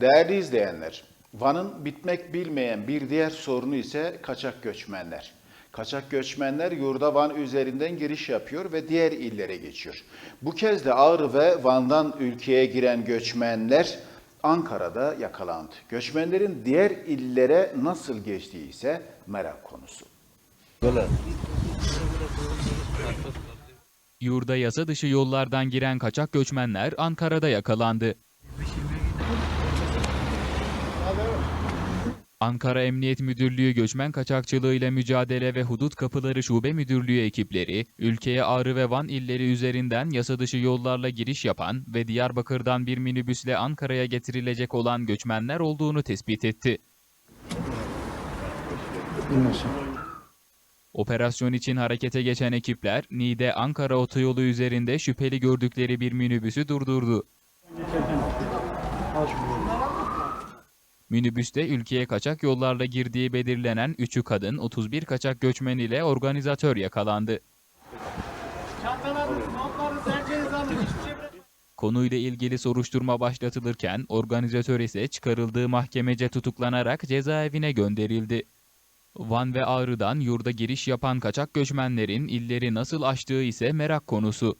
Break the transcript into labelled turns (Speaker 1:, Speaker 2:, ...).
Speaker 1: Değerli izleyenler, Van'ın bitmek bilmeyen bir diğer sorunu ise kaçak göçmenler. Kaçak göçmenler yurda Van üzerinden giriş yapıyor ve diğer illere geçiyor. Bu kez de Ağrı ve Van'dan ülkeye giren göçmenler Ankara'da yakalandı. Göçmenlerin diğer illere nasıl geçtiği ise merak konusu.
Speaker 2: Yurda yasa dışı yollardan giren kaçak göçmenler Ankara'da yakalandı. Ankara Emniyet Müdürlüğü Göçmen Kaçakçılığı ile Mücadele ve Hudut Kapıları Şube Müdürlüğü ekipleri, ülkeye Ağrı ve Van illeri üzerinden yasa dışı yollarla giriş yapan ve Diyarbakır'dan bir minibüsle Ankara'ya getirilecek olan göçmenler olduğunu tespit etti. Operasyon için harekete geçen ekipler, Niğde Ankara otoyolu üzerinde şüpheli gördükleri bir minibüsü durdurdu. Minibüste ülkeye kaçak yollarla girdiği belirlenen 3'ü kadın, 31 kaçak göçmen ile organizatör yakalandı. Konuyla ilgili soruşturma başlatılırken organizatör ise çıkarıldığı mahkemece tutuklanarak cezaevine gönderildi. Van ve Ağrı'dan yurda giriş yapan kaçak göçmenlerin illeri nasıl aştığı ise merak konusu.